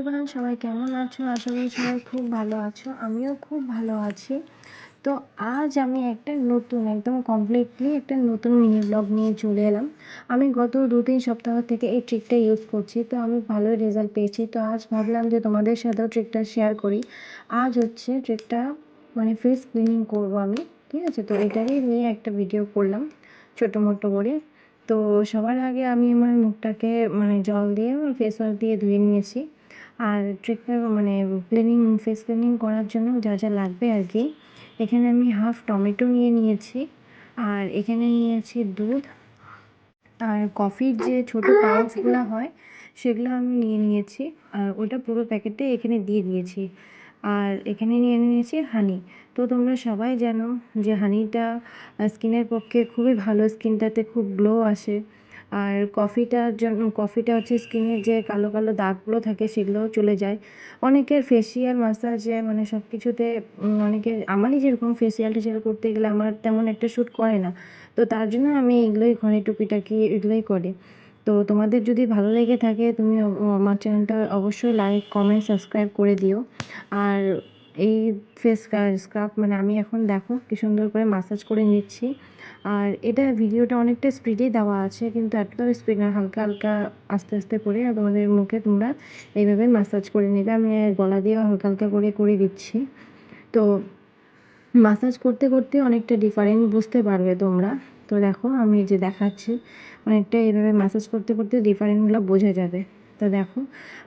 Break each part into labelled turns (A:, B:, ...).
A: Everyone সবাই কেমন আছো? আশা করি সবাই খুব ভালো আছো। আমিও খুব ভালো আছি। তো আজ আমি একটা নতুন, একদম কমপ্লিটলি একটা নতুন মিনি ব্লগ নিয়ে চলে এলাম। আমি গত দু তিন সপ্তাহ থেকে এই ট্রিকটা ইউজ করছি। তো আমি ভালোই রেজাল্ট পেয়েছি। তো আজ ভাবলাম যে তোমাদের সাথেও ট্রিকটা শেয়ার করি। আজ হচ্ছে ট্রিকটা মানে ফেস ক্লিনিং করব আমি। ঠিক আছে? তো এটারই নিয়ে একটা ভিডিও করলাম, ছোটো মোটো করে। তো সবার আগে আমি আমার মুখটাকে মানে জল দিয়ে ফেস ওয়াশ দিয়ে ধুয়ে নিয়েছি। আর ট্রিটটা মানে ক্লিনিং ফেস ক্লিনিং করার জন্য যা যা লাগবে আর কি। এখানে আমি হাফ টমেটো নিয়ে নিয়েছি। আর এখানে নিয়েছি দুধ। আর কফির যে ছোটো পাউচগুলো হয়, সেগুলো আমি নিয়ে নিয়েছি। আর ওটা পুরো প্যাকেটে এখানে দিয়ে দিয়েছি। আর এখানে নিয়ে নিয়েছি হানি তো তোমরা সবাই জানো যে হানিটা স্কিনের পক্ষে খুবই ভালো। স্কিনটাতে খুব গ্লো আসে। আর কফিটার জন্য কফিটা হচ্ছে স্কিনের যে কালো কালো দাগগুলো থাকে সেগুলোও চলে যায়। অনেকের ফেসিয়াল মাসাজে মানে সব কিছুতে অনেকের, আমারই যেরকম ফেসিয়াল টেসিয়াল করতে গেলে আমার তেমন একটা শ্যুট করে না। তো তার জন্য আমি এগুলোই ঘরে টুকিটাকি এগুলোই করি। তো তোমাদের যদি ভালো লেগে থাকে, তুমি আমার চ্যানেলটা অবশ্যই লাইক কমেন্ট সাবস্ক্রাইব করে দিও। আর এই ফেস স্ক্রাব মানে আমি এখন দেখো কি সুন্দর করে মাসাজ করে নিচ্ছি। আর এটা ভিডিওটা অনেকটা স্পিডে দেওয়া আছে, কিন্তু এতটাও স্পিড না, হালকা হালকা, আস্তে আস্তে করে তোমাদের মুখে তোমরা এইভাবে মাসাজ করে নিবে আমি গলা দিয়েও হালকা হালকা করে করে দিচ্ছি। তো মাসাজ করতে করতে অনেকটা ডিফারেন্ট বুঝতে পারবে তোমরা। তো দেখো আমি যে দেখাচ্ছি, অনেকটা এইভাবে মাসাজ করতে করতে ডিফারেন্টগুলো বোঝা যাবে। তো দেখো।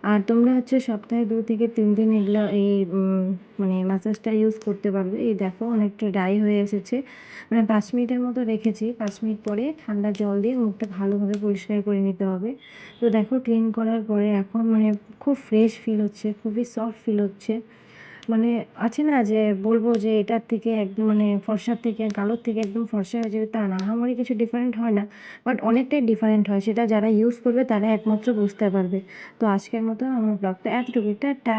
A: আর তোমরা হচ্ছে সপ্তাহে দু থেকে তিন দিন এগুলো এই মানে ম্যাসাজটা ইউজ করতে পারবে। এই দেখো অনেকটা ড্রাই হয়ে এসেছে। মানে পাঁচ মিনিটের মতো রেখেছি। পাঁচ মিনিট পরে ঠান্ডা জল দিয়ে মুখটা ভালোভাবে পরিষ্কার করে নিতে হবে। তো দেখো ক্লিন করার পরে এখন মানে খুব ফ্রেশ ফিল হচ্ছে, খুবই সফট ফিল হচ্ছে। মানে আছে না যে বলব যে এটার থেকে একদম মানে ফর্সার থেকে কালোর থেকে একদম ফর্সা হয়ে যাবে তা না। আমারই কিছু ডিফারেন্ট হয় না। বাট অনেকটাই ডিফারেন্ট হয়। সেটা যারা ইউজ করবে তারা একমাত্র বুঝতে পারবে। তো আজকের মতো আমার ব্লগটা এতটুকু টাটা!